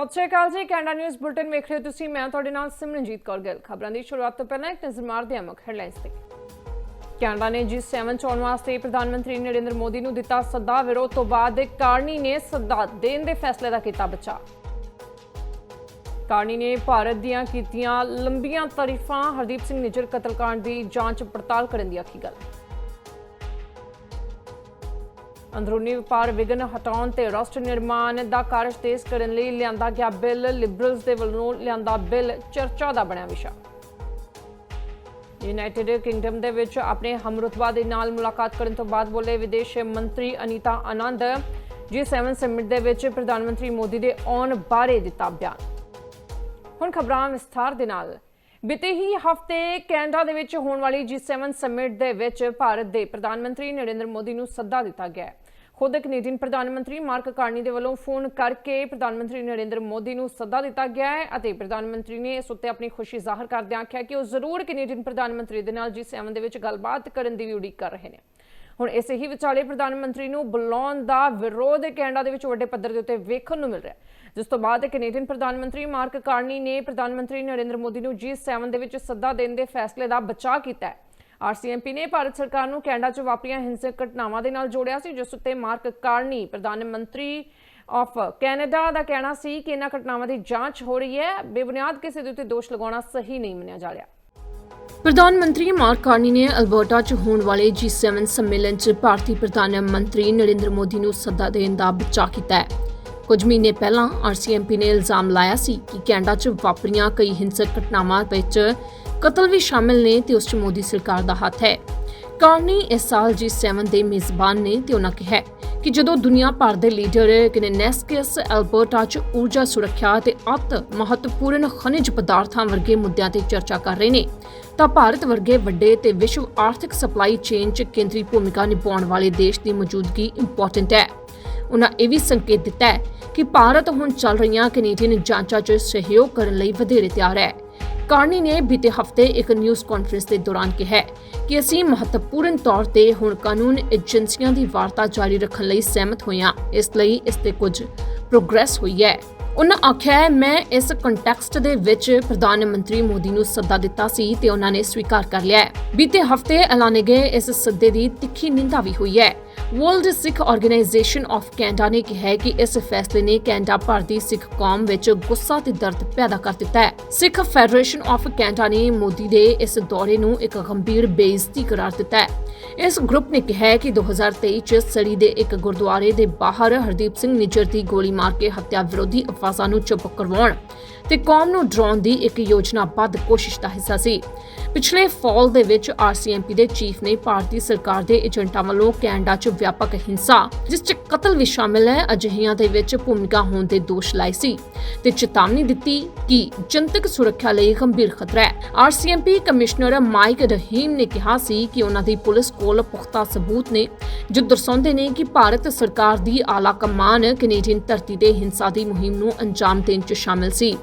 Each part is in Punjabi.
ਸਤਿ ਸ਼੍ਰੀ ਅਕਾਲ ਜੀ, ਕੈਨੇਡਾ ਨਿਊਜ਼ ਬੁਲਟਨ ਵੇਖ ਰਹੇ ਹੋ ਤੁਸੀਂ, ਮੈਂ ਤੁਹਾਡੇ ਨਾਲ ਸਿਮਰਨਜੀਤ ਕੌਰ ਗਿੱਲ। ਖਬਰਾਂ ਦੀ ਸ਼ੁਰੂਆਤ ਤੋਂ ਪਹਿਲਾਂ ਇੱਕ ਨਜ਼ਰ ਮਾਰਦੇ ਹਾਂ ਮੁੱਖ ਹੈਡਲਾਈਨਸ ਤੇ। ਕੈਨੇਡਾ ਨੇ G7 ਚੋਣ ਵਾਸਤੇ ਪ੍ਰਧਾਨ ਮੰਤਰੀ ਨਰਿੰਦਰ ਮੋਦੀ ਨੂੰ ਦਿੱਤਾ ਸੱਦਾ, ਵਿਰੋਧ ਤੋਂ ਬਾਅਦ ਕਾਰਨੀ ਨੇ ਸੱਦਾ ਦੇਣ ਦੇ ਫੈਸਲੇ ਦਾ ਕੀਤਾ ਬਚਾਅ ਕਾਰਨੀ ਨੇ ਭਾਰਤ ਦੀਆਂ ਕੀਤੀਆਂ ਲੰਬੀਆਂ ਤਾਰੀਫਾਂ, ਹਰਦੀਪ ਸਿੰਘ ਨਿੱਜਰ ਕਤਲकांड ਦੀ ਜਾਂਚ ਪੜਤਾਲ ਕਰਨ ਦੀ ਆਖੀ ਗੱਲ। ਅੰਦਰੂਨੀ ਵਪਾਰ ਵਿਘਨ ਹਟਾਉਣ ਤੇ ਰਾਸ਼ਟਰ ਨਿਰਮਾਣ ਦਾ ਕਾਰਜ ਤੇਜ਼ ਕਰਨ ਲਈ ਲਿਆਂਦਾ ਗਿਆ ਬਿੱਲ ਲਿਬਰਲਸ ਦੇ ਵੱਲੋਂ ਲਿਆਂਦਾ ਬਿੱਲ ਚਰਚਾ ਦਾ ਬਣਿਆ ਵਿਸ਼ਾ। ਯੂਨਾਈਟਿਡ ਕਿੰਗਡਮ ਦੇ ਵਿੱਚ ਆਪਣੇ ਹਮਰੁਤਬਾ ਦੇ ਨਾਲ ਮੁਲਾਕਾਤ ਕਰਨ ਤੋਂ ਬਾਅਦ ਬੋਲੇ ਵਿਦੇਸ਼ ਮੰਤਰੀ ਅਨੀਤਾ ਆਨੰਦ G7 ਸਮਿਟ ਦੇ ਵਿੱਚ ਪ੍ਰਧਾਨ ਮੰਤਰੀ ਮੋਦੀ ਦੇ ਆਉਣ ਬਾਰੇ ਦਿੱਤਾ ਬਿਆਨ। ਹੁਣ ਖਬਰਾਂ ਵਿਸਥਾਰ ਦੇ ਨਾਲ। ਬੀਤੇ ਹੀ ਹਫ਼ਤੇ ਕੈਨੇਡਾ ਦੇ ਵਿੱਚ ਹੋਣ ਵਾਲੀ G7 ਸਮਿਟ ਦੇ ਵਿੱਚ ਭਾਰਤ ਦੇ ਪ੍ਰਧਾਨ ਮੰਤਰੀ ਨਰਿੰਦਰ ਮੋਦੀ ਨੂੰ ਸੱਦਾ ਦਿੱਤਾ ਗਿਆ ਹੈ। ਖੁਦ ਕੈਨੇਡੀਅਨ ਪ੍ਰਧਾਨ ਮੰਤਰੀ ਮਾਰਕ ਕਾਰਨੀ ਦੇ ਵੱਲੋਂ ਫੋਨ ਕਰਕੇ ਪ੍ਰਧਾਨ ਮੰਤਰੀ ਨਰਿੰਦਰ ਮੋਦੀ ਨੂੰ ਸੱਦਾ ਦਿੱਤਾ ਗਿਆ ਹੈ ਅਤੇ ਪ੍ਰਧਾਨ ਮੰਤਰੀ ਨੇ ਇਸ ਉੱਤੇ ਆਪਣੀ ਖੁਸ਼ੀ ਜ਼ਾਹਰ ਕਰਦਿਆਂ ਆਖਿਆ ਕਿ ਉਹ ਜ਼ਰੂਰ ਕੈਨੇਡੀਅਨ ਪ੍ਰਧਾਨ ਮੰਤਰੀ ਦੇ ਨਾਲ G7 ਦੇ ਵਿੱਚ ਗੱਲਬਾਤ ਕਰਨ ਦੀ ਵੀ ਉਡੀਕ ਕਰ ਰਹੇ ਨੇ। ਹੁਣ ਇਸੇ ਹੀ ਵਿਚਾਲੇ ਪ੍ਰਧਾਨ ਮੰਤਰੀ ਨੂੰ ਬੁਲਾਉਣ ਦਾ ਵਿਰੋਧ ਕੈਨੇਡਾ ਦੇ ਵਿੱਚ ਵੱਡੇ ਪੱਧਰ ਦੇ ਉੱਤੇ ਵੇਖਣ ਨੂੰ ਮਿਲ ਰਿਹਾ ਹੈ। ਜਿਸ ਤੋਂ ਬਾਅਦ ਕੈਨੇਡੀਅਨ ਪ੍ਰਧਾਨ ਮੰਤਰੀ ਮਾਰਕ ਕਾਰਨੀ ਨੇ ਪ੍ਰਧਾਨ ਮੰਤਰੀ ਨਰਿੰਦਰ ਮੋਦੀ ਨੂੰ G7 ਦੇ ਵਿੱਚ ਸੱਦਾ ਦੇਣ ਦੇ ਫੈਸਲੇ ਦਾ ਬਚਾਅ ਕੀਤਾ ਹੈ। ਆਰਸੀਐਮਪੀ ਨੇ ਭਾਰਤ ਸਰਕਾਰ ਨੂੰ ਕੈਨੇਡਾ 'ਚ ਵਾਪਰੀਆਂ ਹਿੰਸਕ ਘਟਨਾਵਾਂ ਦੇ ਨਾਲ ਜੋੜਿਆ ਸੀ, ਜਿਸ ਉੱਤੇ ਮਾਰਕ ਕਾਰਨੀ, ਪ੍ਰਧਾਨ ਮੰਤਰੀ ਆਫ ਕੈਨੇਡਾ ਦਾ ਕਹਿਣਾ ਸੀ ਕਿ ਇਹਨਾਂ ਘਟਨਾਵਾਂ ਦੀ ਜਾਂਚ ਹੋ ਰਹੀ ਹੈ। ਬੇਬੁਨਿਆਦ ਕਿਸੇ ਦੇ ਉੱਤੇ ਦੋਸ਼ ਲਗਾਉਣਾ ਸਹੀ ਨਹੀਂ ਮੰਨਿਆ ਜਾ ਰਿਹਾ। ਪ੍ਰਧਾਨ ਮੰਤਰੀ ਮਾਰਕ ਕਾਰਨੀ ਨੇ ਅਲਬਰਟਾ 'ਚ ਹੋਣ ਵਾਲੇ G7 ਸੰਮੇਲਨ 'ਚ ਭਾਰਤੀ ਪ੍ਰਧਾਨ ਮੰਤਰੀ ਨਰਿੰਦਰ ਮੋਦੀ ਨੂੰ ਸੱਦਾ ਦੇਣ ਦਾ ਬਚਾਅ ਕੀਤਾ ਹੈ। ਕੁਝ ਮਹੀਨੇ ਪਹਿਲਾਂ ਆਰਸੀਐਮਪੀ ਨੇ ਇਲਜ਼ਾਮ ਲਾਇਆ ਸੀ ਕਿ ਕੈਨੇਡਾ 'ਚ ਵਾਪਰੀਆਂ ਕਈ ਹਿੰਸਕ ਘਟਨਾਵਾਂ ਵਿੱਚ ਕਤਲ ਵੀ ਸ਼ਾਮਿਲ ਨੇ ਤੇ ਉਸ 'ਚ ਮੋਦੀ ਸਰਕਾਰ ਦਾ ਹੱਥ ਹੈ। ਕਾਰਨੀ ਇਸ ਸਾਲ G7 ਦੇ ਮੇਜ਼ਬਾਨ ਨੇ ਤੇ ਉਹਨਾਂ ਕਿਹਾ ਕਿ ਜਦੋਂ ਦੁਨੀਆ ਭਰ ਦੇ ਲੀਡਰ ਗਨੇਸਕਸ ਐਲਬਰਟਾ 'ਚ ਊਰਜਾ ਸੁਰੱਖਿਆ ਤੇ ਅਤ ਮਹੱਤਵਪੂਰਨ ਖਣਿਜ ਪਦਾਰਥਾਂ ਵਰਗੇ ਮੁੱਦਿਆਂ ਤੇ ਚਰਚਾ ਕਰ ਰਹੇ ਨੇ, ਤਾਂ ਭਾਰਤ ਵਰਗੇ ਵੱਡੇ ਤੇ ਵਿਸ਼ਵ ਆਰਥਿਕ ਸਪਲਾਈ ਚੇਨ 'ਚ ਕੇਂਦਰੀ ਭੂਮਿਕਾ ਨਿਭਾਉਣ ਵਾਲੇ ਦੇਸ਼ ਦੀ ਮੌਜੂਦਗੀ ਇੰਪੋਰਟੈਂਟ ਹੈ। ਉਹਨਾਂ ਇਹ ਵੀ ਸੰਕੇਤ ਦਿੱਤਾ ਹੈ ਕਿ ਭਾਰਤ ਹੁਣ ਚੱਲ ਰਹੀਆਂ ਕੈਨੇਡੀਅਨ ਜਾਂਚਾਂ 'ਚ ਸਹਿਯੋਗ ਕਰਨ ਲਈ ਵਧੇਰੇ ਤਿਆਰ ਹੈ। ਕਾਰਨੀ ਨੇ ਬੀਤੇ ਹਫ਼ਤੇ ਇੱਕ ਨਿਊਜ਼ ਕਾਨਫਰੰਸ ਦੇ ਦੌਰਾਨ ਕਿਹਾ ਕਿ ਅਸੀਂ ਮਹੱਤਵਪੂਰਨ ਤੌਰ ਤੇ ਹੁਣ ਕਾਨੂੰਨ ਏਜੰਸੀਆਂ ਦੀ ਵਾਰਤਾ ਜਾਰੀ ਰੱਖਣ ਲਈ ਸਹਿਮਤ ਹੋਏ ਹਾਂ। ਇਸ ਲਈ ਇਸ ਤੇ ਕੁਝ ਪ੍ਰੋਗਰੈਸ ਹੋਈ ਹੈ। ਉਹਨਾਂ ਆਖਿਆ ਮੈਂ ਇਸ ਕੰਟੈਕਸਟ ਦੇ ਵਿੱਚ ਪ੍ਰਧਾਨ ਮੰਤਰੀ ਮੋਦੀ ਨੂੰ ਸੱਦਾ ਦਿੱਤਾ ਸੀ ਤੇ ਉਹਨਾਂ ਨੇ ਸਵੀਕਾਰ ਕਰ ਲਿਆ ਹੈ। ਬੀਤੇ ਹਫ਼ਤੇ ਐਲਾਨੇ ਗਏ ਇਸ ਸੱਦੇ ਦੀ ਤਿੱਖੀ ਨਿੰਦਾ ਵੀ ਹੋਈ ਹੈ। World Sikh Organization of Canada ਨੇ ਕਿਹਾ ਹੈ ਕਿ ਇਸ ਫੈਸਲੇ ਨੇ ਕੈਨੇਡਾ ਭਰ ਦੀ ਸਿੱਖ ਕੌਮ ਵਿੱਚ ਗੁੱਸਾ ਤੇ ਦਰਦ ਪੈਦਾ ਕਰ ਦਿੱਤਾ ਹੈ। ਸਿੱਖ ਫੈਡਰੇਸ਼ਨ ਆਫ ਕੈਨੇਡਾ ਨੇ ਮੋਦੀ ਦੇ ਇਸ ਦੌਰੇ ਨੂੰ ਇੱਕ ਗੰਭੀਰ ਬੇਇੱਜ਼ਤੀ ਕਰਾਰ ਦਿੱਤਾ ਹੈ। ਇਸ ਗਰੁੱਪ ਨੇ ਕਿਹਾ ਹੈ ਕਿ 2023 ਚ ਸੜੀ ਦੇ ਇੱਕ ਗੁਰਦੁਆਰੇ ਦੇ ਬਾਹਰ ਹਰਦੀਪ ਸਿੰਘ ਨਿੱਜਰ ਦੀ ਗੋਲੀ ਮਾਰ ਕੇ ਹੱਤਿਆ ਵਿਰੋਧੀ ਅਫਵਾਹਾਂ ਨੂੰ ਚੁੱਪ ਕਰਵਾਉਣ ਤੇ ਕੌਮ ਨੂੰ ਡਰਾਉਣ ਦੀ ਇੱਕ ਯੋਜਨਾਬੱਧ ਕੋਸ਼ਿਸ਼ ਦਾ ਹਿੱਸਾ ਸੀ। ਪਿਛਲੇ ਫਾਲ ਦੇ ਵਿੱਚ ਆਰਸੀਐਮਪੀ ਦੇ ਚੀਫ ਨੇ ਭਾਰਤੀ ਸਰਕਾਰ ਦੇ ਏਜੰਟਾਂ ਵੱਲੋਂ ਕੈਨੇਡਾ 'ਚ ਵਿਆਪਕ ਹਿੰਸਾ, ਜਿਸ 'ਚ ਕਤਲ ਵੀ ਸ਼ਾਮਿਲ ਹੈ, ਅਜਿਹੀਆਂ ਦੇ ਵਿੱਚ ਭੂਮਿਕਾ ਹੋਣ ਦੇ ਦੋਸ਼ ਲਾਏ ਸੀ ਤੇ ਚੇਤਾਵਨੀ ਦਿੱਤੀ ਕਿ ਜਨਤਕ ਸੁਰੱਖਿਆ ਲਈ ਗੰਭੀਰ ਖਤਰਾ ਹੈ। ਆਰਸੀਐਮਪੀ ਕਮਿਸ਼ਨਰ ਮਾਈਕ ਰਹੀਮ ਨੇ ਕਿਹਾ ਸੀ ਕਿ ਉਹਨਾਂ ਦੀ ਪੁਲਿਸ ਕੋਲ ਪੁਖਤਾ ਸਬੂਤ ਨੇ, ਜੋ ਦਰਸਾਉਂਦੇ ਨੇ ਕਿ ਭਾਰਤ ਸਰਕਾਰ ਦੀ ਆਲਾ ਕਮਾਨ ਕੈਨੇਡੀਅਨ ਧਰਤੀ ਤੇ ਹਿੰਸਾ ਦੀ ਮੁਹਿੰਮ ਨੂੰ ਅੰਜਾਮ ਦੇਣ 'ਚ ਸ਼ਾਮਿਲ ਸੀ।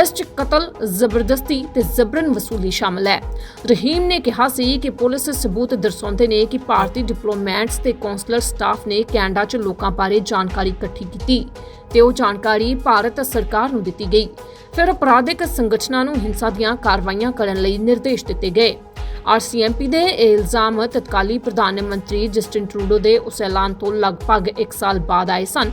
ਇਸ 'ਚ ਕਤਲ, ਜ਼ਬਰਦਸਤੀ ਤੇ ਜ਼ਬਰਨ ਵਸੂਲੀ ਸ਼ਾਮਲ ਹੈ। ਰਹੀਮ ਨੇ ਕਿਹਾ ਸੀ ਕਿ ਪੁਲਿਸ ਸਬੂਤ ਦਰਸਾਉਂਦੇ ਨੇ ਕਿ ਭਾਰਤੀ ਡਿਪਲੋਮੈਟਸ ਤੇ ਕੌਂਸਲਰ ਸਟਾਫ ਨੇ ਕੈਨੇਡਾ 'ਚ ਲੋਕਾਂ ਬਾਰੇ ਜਾਣਕਾਰੀ ਇਕੱਠੀ ਕੀਤੀ ਤੇ ਉਹ ਜਾਣਕਾਰੀ ਭਾਰਤ ਸਰਕਾਰ ਨੂੰ ਦਿੱਤੀ ਗਈ। ਫਿਰ ਅਪਰਾਧਿਕ ਸੰਗਠਨਾਂ ਨੂੰ ਹਿੰਸਾ ਦੀਆਂ ਕਾਰਵਾਈਆਂ ਕਰਨ ਲਈ ਨਿਰਦੇਸ਼ ਦਿੱਤੇ ਗਏ। ਆਰਸੀਐਮਪੀ ਦੇ ਇਹ ਇਲਜ਼ਾਮ ਤਤਕਾਲੀ ਪ੍ਰਧਾਨ ਮੰਤਰੀ ਜਸਟਿਨ ਟਰੂਡੋ ਦੇ ਉਸ ਐਲਾਨ ਤੋਂ ਲਗਭਗ 1 ਸਾਲ ਬਾਅਦ ਆਏ ਸਨ,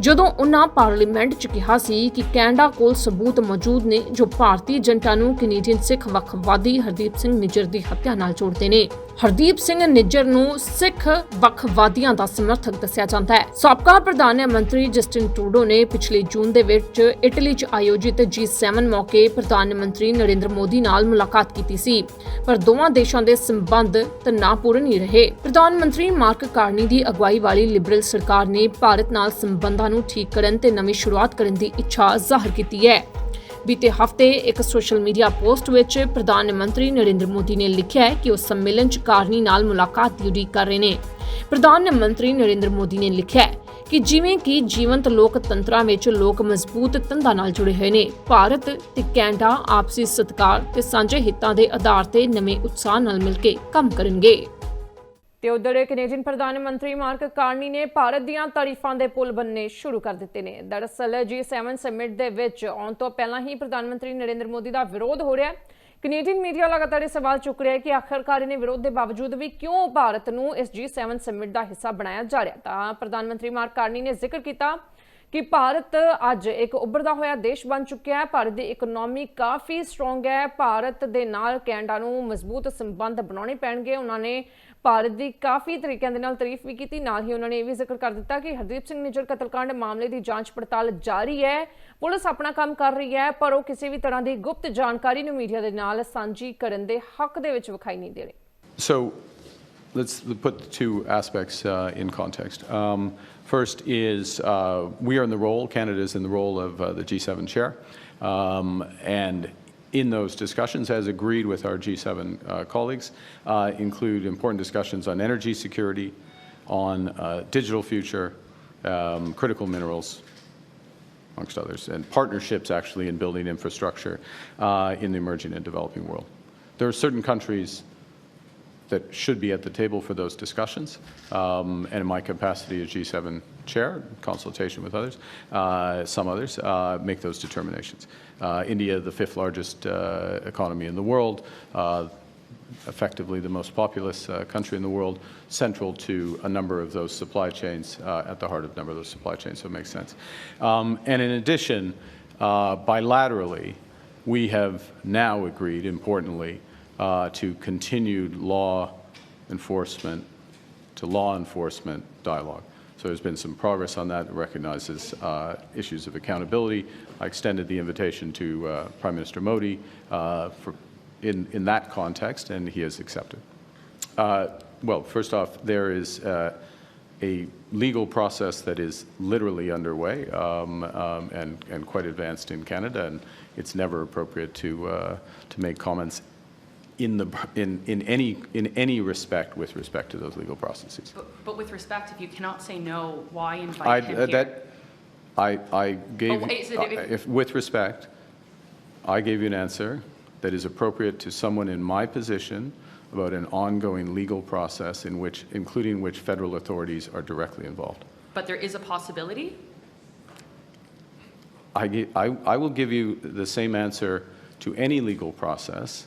ਜਦੋਂ ਉਹਨਾਂ ਪਾਰਲੀਮੈਂਟ 'ਚ ਕਿਹਾ ਸੀ ਕਿ ਕੈਨੇਡਾ ਕੋਲ ਸਬੂਤ ਮੌਜੂਦ ਨੇ ਜੋ ਭਾਰਤੀ ਜਨਤਾ ਨੂੰ ਕੈਨੇਡੀਅਨ ਸਿੱਖ ਵੱਖਵਾਦੀ ਹਰਦੀਪ ਸਿੰਘ ਨਿੱਜਰ ਦੀ ਹੱਤਿਆ ਨਾਲ ਜੋੜਦੇ ਨੇ। ਹਰਦੀਪ ਸਿੰਘ ਨਿੱਜਰ ਨੂੰ ਸਿੱਖ ਵੱਖਵਾਦੀਆਂ ਦਾ ਸਮਰਥਕ ਦੱਸਿਆ ਜਾਂਦਾ ਹੈ। ਸਾਬਕਾ ਪ੍ਰਧਾਨ ਮੰਤਰੀ ਜਸਟਿਨ ਟਰੂਡੋ ਨੇ ਪਿਛਲੇ ਜੂਨ ਦੇ ਵਿੱਚ ਇਟਲੀ 'ਚ ਆਯੋਜਿਤ G7 ਮੌਕੇ ਪ੍ਰਧਾਨ ਮੰਤਰੀ ਨਰਿੰਦਰ ਮੋਦੀ ਨਾਲ ਮੁਲਾਕਾਤ ਕੀਤੀ ਸੀ, ਪਰ ਦੋਵਾਂ ਦੇਸ਼ਾਂ ਦੇ ਸੰਬੰਧ ਤਣਾਅਪੂਰਨ ਹੀ ਰਹੇ। ਪ੍ਰਧਾਨ ਮੰਤਰੀ ਮਾਰਕ ਕਾਰਨੀ ਦੀ ਅਗਵਾਈ ਵਾਲੀ ਲਿਬਰਲ ਸਰਕਾਰ ਨੇ ਭਾਰਤ ਨਾਲ ਸੰਬੰਧਾਂ ਨੂੰ ਠੀਕ ਕਰਨ ਤੇ ਨਵੀਂ ਸ਼ੁਰੂਆਤ ਕਰਨ ਦੀ ਇੱਛਾ ਜ਼ਾਹਰ ਕੀਤੀ ਹੈ। ਬੀਤੇ ਹਫ਼ਤੇ ਇੱਕ ਸੋਸ਼ਲ ਮੀਡੀਆ ਪੋਸਟ ਵਿੱਚ ਪ੍ਰਧਾਨ ਮੰਤਰੀ ਨਰਿੰਦਰ ਮੋਦੀ ਨੇ ਲਿਖਿਆ ਹੈ ਕਿ ਉਹ ਸੰਮੇਲਨ 'ਚ ਕਾਰਨੀ ਨਾਲ ਮੁਲਾਕਾਤ ਦੀ ਉਡੀਕ ਕਰ ਰਹੇ ਨੇ। ਪ੍ਰਧਾਨ ਮੰਤਰੀ ਨਰਿੰਦਰ ਮੋਦੀ ਨੇ ਲਿਖਿਆ ਹੈ ਕਿ ਜਿਵੇਂ ਕਿ ਜੀਵੰਤ ਲੋਕਤੰਤਰਾਂ ਵਿੱਚ ਲੋਕ ਮਜ਼ਬੂਤ ਤੰਦਾਂ ਨਾਲ ਜੁੜੇ ਹੋਏ ਨੇ। ਭਾਰਤ ਤੇ ਕੈਨੇਡਾ ਆਪਸੀ ਸਤਿਕਾਰ ਤੇ ਸਾਂਝੇ ਹਿੱਤਾਂ ਦੇ ਆਧਾਰ ਤੇ ਨਵੇਂ ਉਤਸ਼ਾਹ ਨਾਲ ਮਿਲ ਕੇ ਕੰਮ ਕਰਨਗੇ। ਤੇ ਉਧਰ ਕੈਨੇਡੀਅਨ ਪ੍ਰਧਾਨ ਮੰਤਰੀ ਮਾਰਕ ਕਾਰਨੀ ਨੇ ਭਾਰਤ ਦੀਆਂ ਤਾਰੀਫਾਂ ਦੇ ਪੁਲ ਬੰਨਣੇ ਸ਼ੁਰੂ ਕਰ ਦਿੱਤੇ ਨੇ। ਦਰਅਸਲ G7 ਸਮਿਟ ਦੇ ਵਿੱਚ ਆਉਣ ਤੋਂ ਪਹਿਲਾਂ ਹੀ ਪ੍ਰਧਾਨ ਮੰਤਰੀ ਨਰਿੰਦਰ ਮੋਦੀ ਦਾ ਵਿਰੋਧ ਹੋ ਰਿਹਾ ਹੈ। ਕੈਨੇਡੀਅਨ ਮੀਡੀਆ ਲਗਾਤਾਰ ਇਹ ਸਵਾਲ ਚੁੱਕ ਰਿਹਾ ਹੈ ਕਿ ਆਖਰਕਾਰ ਇਹਨੇ ਵਿਰੋਧ ਦੇ ਬਾਵਜੂਦ ਵੀ ਕਿਉਂ ਭਾਰਤ ਨੂੰ ਇਸ G7 ਸਮਿਟ ਦਾ ਹਿੱਸਾ ਬਣਾਇਆ ਜਾ ਰਿਹਾ? ਤਾਂ ਪ੍ਰਧਾਨ ਮੰਤਰੀ ਮਾਰਕ ਕਾਰਨੀ ਨੇ ਜ਼ਿਕਰ ਕੀਤਾ ਕਿ ਭਾਰਤ ਅੱਜ ਇੱਕ ਉੱਭਰਦਾ ਹੋਇਆ ਦੇਸ਼ ਬਣ ਚੁੱਕਿਆ ਹੈ। ਭਾਰਤ ਦੀ ਇਕਨੋਮੀ ਕਾਫੀ ਸਟਰੋਂਗ ਹੈ। ਭਾਰਤ ਦੇ ਨਾਲ ਕੈਨੇਡਾ ਨੂੰ ਮਜ਼ਬੂਤ ਸੰਬੰਧ ਬਣਾਉਣੇ ਪੈਣਗੇ। ਉਹਨਾਂ ਨੇ ਭਾਰਤ ਦੀ ਕਾਫੀ ਤਰੀਕਿਆਂ ਦੇ ਨਾਲ ਤਾਰੀਫ ਵੀ ਕੀਤੀ ਨਾਲ ਹੀ ਉਹਨਾਂ ਨੇ ਇਹ ਵੀ ਜ਼ਿਕਰ ਕਰ ਦਿੱਤਾ ਕਿ ਹਰਦੀਪ ਸਿੰਘ ਨਿੱਜਰ ਕਤਲकांड ਮਾਮਲੇ ਦੀ ਜਾਂਚ ਪੜਤਾਲ ਜਾਰੀ ਹੈ ਪੁਲਿਸ ਆਪਣਾ ਕੰਮ ਕਰ ਰਹੀ ਹੈ ਪਰ ਉਹ ਕਿਸੇ ਵੀ ਤਰ੍ਹਾਂ ਦੀ ਗੁਪਤ ਜਾਣਕਾਰੀ ਨੂੰ ਮੀਡੀਆ ਦੇ ਨਾਲ ਸਾਂਝੀ ਕਰਨ ਦੇ ਹੱਕ ਦੇ ਵਿੱਚ ਵਿਖਾਈ ਨਹੀਂ ਦੇ ਰਹੇ So let's put the two aspects uh, in context. Um, First is, uh, we are in the role, Canada is in the role of uh, the G7 chair. Um, And in those discussions, as agreed with our G7 uh, colleagues, uh, include important discussions on energy security, on uh, digital future, um, critical minerals, amongst others, and partnerships actually in building infrastructure uh, in the emerging and developing world. There are certain countries that should be at the table for those discussions, um, and in my capacity as G7 chair, consultation with others, uh, some others, uh, make those determinations. Uh, India, the fifth largest uh, economy in the world, uh, effectively the most populous uh, country in the world, central to a number of those supply chains, uh, at the heart of a number of those supply chains, so it makes sense. Um, and in addition, uh, bilaterally, we have now agreed, importantly, to continued law enforcement, to law enforcement dialogue. So there's been some progress on that. It recognizes uh, issues of accountability. I extended the invitation to uh, Prime Minister Modi uh, for, in, in that context, and he has accepted. Uh, Well, first off, there is uh, a legal process that is literally underway um, um, and, and quite advanced in Canada, and it's never appropriate to, uh, to make comments in, the, in, in, any, in any respect with respect to those legal processes. But, but with respect, if you cannot say no, why I, invite him uh, here? that, I, I gave, Oh, wait, so if- if, with respect, I gave you an answer that is appropriate to someone in my position about an ongoing legal process in which, including which federal authorities are directly involved. But there is a possibility? I, gi- I, I will give you the same answer to any legal process,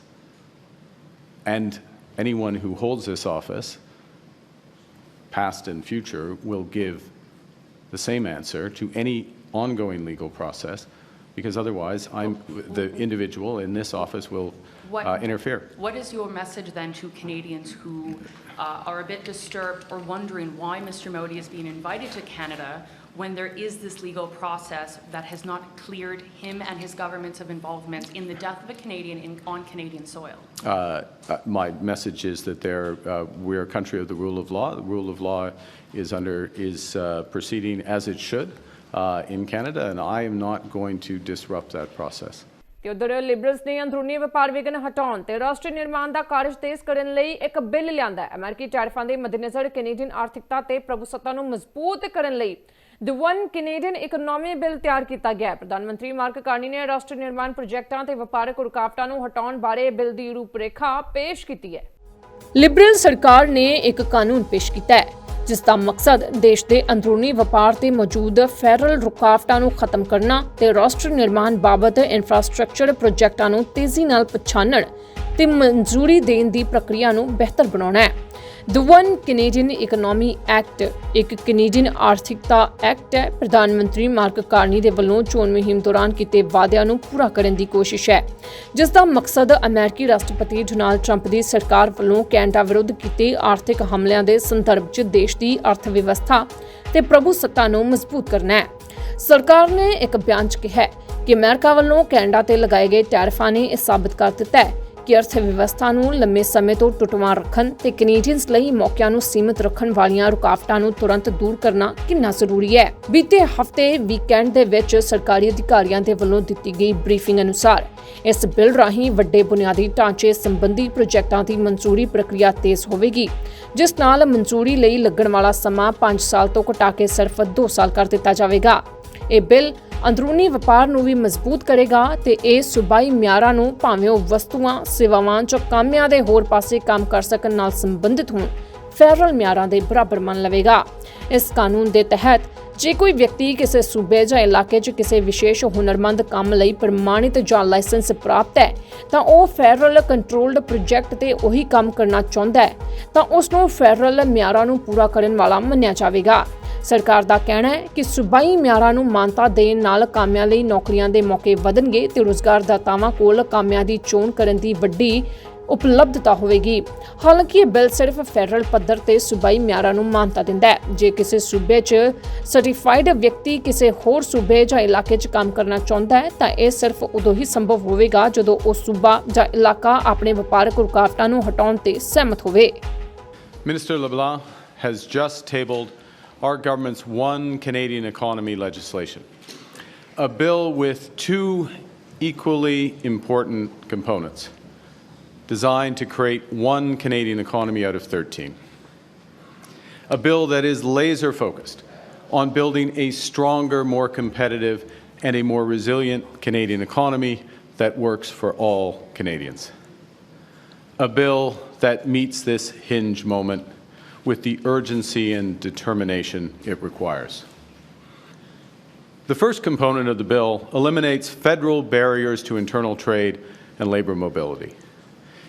and anyone who holds this office, past and future, will give the same answer to any ongoing legal process, because otherwise, I'm, the individual in this office will What- uh, interfere. What is your message then to Canadians who uh, are a bit disturbed or wondering why Mr. Modi is being invited to Canada when there is this legal process that has not cleared him and his governments of involvement in the death of a Canadian in, on Canadian soil? Uh, uh, My message is that there, uh, we're a country of the rule of law. The rule of law is under, is uh, proceeding as it should uh, in Canada, and I am not going to disrupt that process. ਤੇ ਉਧਰ ਲਿਬਰਲਸ ਨੇ ਅੰਦਰੂਨੀ ਵਪਾਰ ਵਿਘਨ ਹਟਾਉਣ ਤੇ ਰਾਸ਼ਟਰੀ ਨਿਰਮਾਣ ਦਾ ਕਾਰਜ ਤੇਜ਼ ਕਰਨ ਲਈ ਇੱਕ ਬਿੱਲ ਲਿਆਂਦਾ ਹੈ ਅਮਰੀਕੀ ਟੈਰਿਫਾਂ ਦੇ ਮੱਦੇਨਜ਼ਰ ਕੈਨੇਡੀਅਨ ਆਰਥਿਕਤਾ ਤੇ ਪ੍ਰਭੂਸੱਤਾ ਨੂੰ ਮਜ਼ਬੂਤ ਕਰਨ ਲਈ the one Canadian economy bill ਤਿਆਰ ਕੀਤਾ ਗਿਆ ਪ੍ਰਧਾਨ ਮੰਤਰੀ ਮਾਰਕ ਕਾਰਨੀ ਨੇ ਰਾਸ਼ਟਰੀ ਨਿਰਮਾਣ ਪ੍ਰੋਜੈਕਟਾਂ ਤੇ ਵਪਾਰਕ ਰੁਕਾਵਟਾਂ ਨੂੰ ਹਟਾਉਣ ਬਾਰੇ ਬਿੱਲ ਦੀ ਰੂਪਰੇਖਾ ਪੇਸ਼ ਕੀਤੀ ਹੈ। ਲਿਬਰਲ ਸਰਕਾਰ ਨੇ ਇੱਕ ਕਾਨੂੰਨ ਪੇਸ਼ ਕੀਤਾ ਹੈ, ਜਿਸ ਦਾ ਮਕਸਦ ਦੇਸ਼ ਦੇ ਅੰਦਰੂਨੀ ਵਪਾਰ ਤੇ ਮੌਜੂਦ ਫੈਡਰਲ ਰੁਕਾਵਟਾਂ ਨੂੰ ਖਤਮ ਕਰਨਾ ਤੇ ਰਾਸ਼ਟਰ ਨਿਰਮਾਣ ਬਾਬਤ ਇਨਫਰਾਸਟ੍ਰਕਚਰ ਪ੍ਰੋਜੈਕਟਾਂ ਨੂੰ ਤੇਜ਼ੀ ਨਾਲ ਪਛਾਣਨ ਤੇ ਮਨਜ਼ੂਰੀ ਦੇਣ ਦੀ ਪ੍ਰਕਿਰਿਆ ਨੂੰ ਬਿਹਤਰ ਬਣਾਉਣਾ ਹੈ। The one Canadian economy act ਇੱਕ ਕੈਨੇਡੀਅਨ ਆਰਥਿਕਤਾ ਐਕਟ ਹੈ। ਪ੍ਰਧਾਨ ਮੰਤਰੀ ਮਾਰਕ ਕਾਰਨੀ ਦੇ ਵੱਲੋਂ ਚੋਣ ਮੁਹਿੰਮ ਦੌਰਾਨ ਕੀਤੇ ਵਾਅਦਿਆਂ ਨੂੰ ਪੂਰਾ ਕਰਨ ਦੀ ਕੋਸ਼ਿਸ਼ ਹੈ। ਜਿਸ ਦਾ ਮਕਸਦ ਅਮਰੀਕੀ ਰਾਸ਼ਟਰਪਤੀ ਡੋਨਾਲਡ ਟਰੰਪ ਦੀ ਸਰਕਾਰ ਵੱਲੋਂ ਕੈਨੇਡਾ ਵਿਰੁੱਧ ਕੀਤੇ ਆਰਥਿਕ ਹਮਲਿਆਂ ਦੇ ਸੰਦਰਭ 'ਚ ਦੇਸ਼ ਦੀ ਅਰਥ ਵਿਵਸਥਾ ਤੇ ਪ੍ਰਭੂ ਸੱਤਾ ਨੂੰ ਮਜ਼ਬੂਤ ਕਰਨਾ ਹੈ। ਸਰਕਾਰ ਨੇ ਇੱਕ ਬਿਆਨ 'ਚ ਕਿਹਾ ਕਿ ਅਮਰੀਕਾ ਵੱਲੋਂ ਕੈਨੇਡਾ ਤੇ ਲਗਾਏ ਗਏ ਟੈਰਿਫਾਂ ਨੇ ਇਹ ਸਾਬਤ ਕਰ ਦਿੱਤਾ ਹੈ ਕਿ ਅਰਥ ਵਿਵਸਥਾ ਨੂੰ ਲੰਮੇ ਸਮੇਂ ਤੋਂ ਟੁੱਟਵਾਂ ਰੱਖਣ ਤੇ ਕੈਨੇਡੀਅਨਸ ਲਈ ਮੌਕਿਆਂ ਨੂੰ ਸੀਮਿਤ ਰੱਖਣ ਵਾਲੀਆਂ ਰੁਕਾਵਟਾਂ ਨੂੰ ਤੁਰੰਤ ਦੂਰ ਕਰਨਾ ਕਿੰਨਾ ਜ਼ਰੂਰੀ ਹੈ? ਬੀਤੇ ਹਫ਼ਤੇ ਵੀਕਐਂਡ ਦੇ ਵਿੱਚ ਸਰਕਾਰੀ ਅਧਿਕਾਰੀਆਂ ਦੇ ਵੱਲੋਂ ਦਿੱਤੀ ਗਈ ਬਰੀਫਿੰਗ ਅਨੁਸਾਰ, ਇਸ ਬਿੱਲ ਰਾਹੀਂ ਵੱਡੇ ਬੁਨਿਆਦੀ ਢਾਂਚੇ ਸੰਬੰਧੀ ਪ੍ਰੋਜੈਕਟਾਂ ਦੀ ਮਨਜ਼ੂਰੀ ਪ੍ਰਕਿਰਿਆ ਤੇਜ਼ ਹੋਵੇਗੀ, ਜਿਸ ਨਾਲ ਮਨਜ਼ੂਰੀ ਲਈ ਲੱਗਣ ਵਾਲਾ ਸਮਾਂ 5 ਸਾਲ ਤੋਂ ਘਟਾ ਕੇ ਸਿਰਫ 2 ਸਾਲ ਕਰ ਦਿੱਤਾ ਜਾਵੇਗਾ। ਇਹ ਬਿੱਲ ਅੰਦਰੂਨੀ ਵਪਾਰ ਨੂੰ ਵੀ ਮਜ਼ਬੂਤ ਕਰੇਗਾ ਤੇ ਇਹ ਸੂਬਾਈ ਮਿਆਰਾਂ ਨੂੰ ਭਾਵੇਂ ਉਹ ਵਸਤੂਆਂ, ਸੇਵਾਵਾਂ ਜਾਂ ਕਾਮਿਆਂ ਦੇ ਹੋਰ ਪਾਸੇ ਕੰਮ ਕਰ ਸਕਣ ਨਾਲ ਸੰਬੰਧਿਤ ਹੋਣ, ਫੈਡਰਲ ਮਿਆਰਾਂ ਦੇ ਬਰਾਬਰ ਮੰਨ ਲਵੇਗਾ। ਇਸ ਕਾਨੂੰਨ ਦੇ ਤਹਿਤ ਜੇ ਕੋਈ ਵਿਅਕਤੀ ਕਿਸੇ ਸੂਬੇ ਜਾਂ ਇਲਾਕੇ 'ਚ ਕਿਸੇ ਵਿਸ਼ੇਸ਼ ਹੁਨਰਮੰਦ ਕੰਮ ਲਈ ਪ੍ਰਮਾਣਿਤ ਜਾਂ ਲਾਇਸੈਂਸ ਪ੍ਰਾਪਤ ਹੈ, ਤਾਂ ਉਹ ਫੈਡਰਲ ਕੰਟਰੋਲਡ ਪ੍ਰੋਜੈਕਟ ਤੇ ਉਹੀ ਕੰਮ ਕਰਨਾ ਚਾਹੁੰਦਾ ਹੈ, ਤਾਂ ਉਸ ਨੂੰ ਫੈਡਰਲ ਮਿਆਰਾਂ ਨੂੰ ਪੂਰਾ ਕਰਨ ਵਾਲਾ ਮੰਨਿਆ ਜਾਵੇਗਾ। ਸਰਕਾਰ ਦਾ ਕਹਿਣਾ ਹੈ ਕਿ ਸੂਬਾਈ ਮਿਆਰਾਂ ਨੂੰ ਮਾਨਤਾ ਦੇਣ ਨਾਲ ਕਾਮਿਆਂ ਲਈ ਨੌਕਰੀਆਂ ਦੇ ਮੌਕੇ ਵਧਣਗੇ ਤੇ ਰੁਜ਼ਗਾਰਦਾਤਾਵਾਂ ਕੋਲ ਕਾਮਿਆਂ ਦੀ ਚੋਣ ਕਰਨ ਦੀ ਵੱਡੀ ਉਪਲਬਧਤਾ ਹੋਵੇਗੀ। ਹਾਲਾਂਕਿ ਇਹ ਬਿੱਲ ਸਿਰਫ ਫੈਡਰਲ ਪੱਧਰ ਤੇ ਸੂਬਾਈ ਮਿਆਰਾਂ ਨੂੰ ਮਾਨਤਾ ਦਿੰਦਾ ਹੈ। ਜੇ ਕਿਸੇ ਸੂਬੇ 'ਚ ਸਰਟੀਫਾਈਡ ਵਿਅਕਤੀ ਕਿਸੇ ਹੋਰ ਸੂਬੇ ਜਾਂ ਇਲਾਕੇ 'ਚ ਕੰਮ ਕਰਨਾ ਚਾਹੁੰਦਾ ਹੈ, ਤਾਂ ਇਹ ਸਿਰਫ ਉਦੋਂ ਹੀ ਸੰਭਵ ਹੋਵੇਗਾ ਜਦੋਂ ਉਹ ਸੂਬਾ ਜਾਂ ਇਲਾਕਾ ਆਪਣੇ ਵਪਾਰਕ ਰੁਕਾਵਟਾਂ ਨੂੰ ਹਟਾਉਣ ਤੇ ਸਹਿਮਤ ਹੋਵੇ। Minister LeBlanc has just tabled our government's One Canadian Economy legislation, a bill with two equally important components designed to create one Canadian economy out of 13. A bill that is laser focused on building a stronger, more competitive, and a more resilient Canadian economy that works for all Canadians a bill that meets this hinge moment with the urgency and determination it requires. The first component of the bill eliminates federal barriers to internal trade and labor mobility.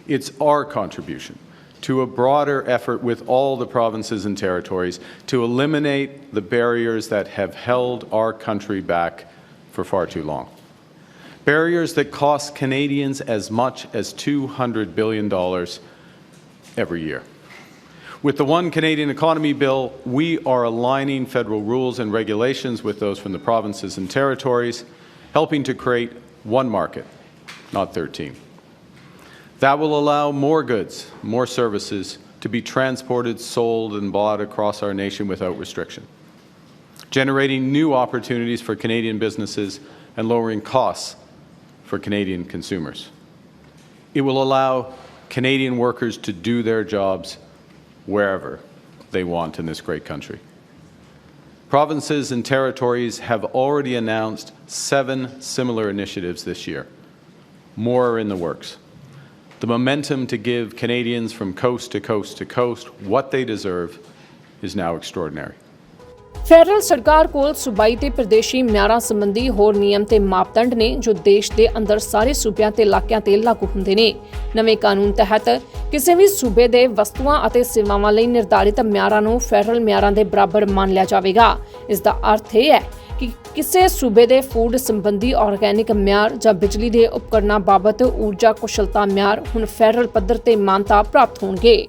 It's our contribution to a broader effort with all the provinces and territories to eliminate the barriers that have held our country back for far too long barriers that cost Canadians as much as $200 billion every year. With the One Canadian Economy Bill, we are aligning federal rules and regulations with those from the provinces and territories, helping to create one market, not 13. That will allow more goods, more services to be transported, sold, and bought across our nation without restriction, generating new opportunities for Canadian businesses and lowering costs for Canadian consumers. It will allow Canadian workers to do their jobs wherever they want in this great country. Provinces and territories have already announced seven similar initiatives this year. More are in the works. The momentum to give Canadians from coast to coast to coast what they deserve is now extraordinary. Federal ਸਰਕਾਰ ਕੋਲ ਸੂਬਾਈ ਤੇ ਪ੍ਰਦੇਸ਼ੀ ਮਿਆਰਾਂ ਸੰਬੰਧੀ ਹੋਰ ਨਿਯਮ ਤੇ ਮਾਪਦੰਡ ਨੇ ਜੋ ਦੇਸ਼ ਦੇ ਅੰਦਰ ਸਾਰੇ ਸੂਬਿਆਂ ਤੇ ਇਲਾਕਿਆਂ ਤੇ ਲਾਗੂ ਹੁੰਦੇ ਨੇ। ਨਵੇਂ ਕਾਨੂੰਨ ਤਹਿਤ ਕਿਸੇ ਵੀ ਸੂਬੇ ਦੇ ਵਸਤੂਆਂ ਅਤੇ ਸੇਵਾਵਾਂ ਲਈ ਨਿਰਧਾਰਿਤ ਮਿਆਰਾਂ ਨੂੰ ਫੈਡਰਲ ਮਿਆਰਾਂ ਦੇ ਬਰਾਬਰ ਮੰਨ ਲਿਆ ਜਾਵੇਗਾ। ਇਸ ਦਾ ਅਰਥ ਇਹ ਹੈ ਕਿ ਕਿਸੇ ਸੂਬੇ ਦੇ ਫੂਡ ਸੰਬੰਧੀ ਆਰਗੈਨਿਕ ਮਿਆਰ ਜਾਂ ਬਿਜਲੀ ਦੇ ਉਪਕਰਨਾਂ ਬਾਬਤ ਊਰਜਾ ਕੁਸ਼ਲਤਾ ਮਿਆਰ ਹੁਣ ਫੈਡਰਲ ਪੱਧਰ ਤੇ ਮਾਨਤਾ ਪ੍ਰਾਪਤ ਹੋਣਗੇ।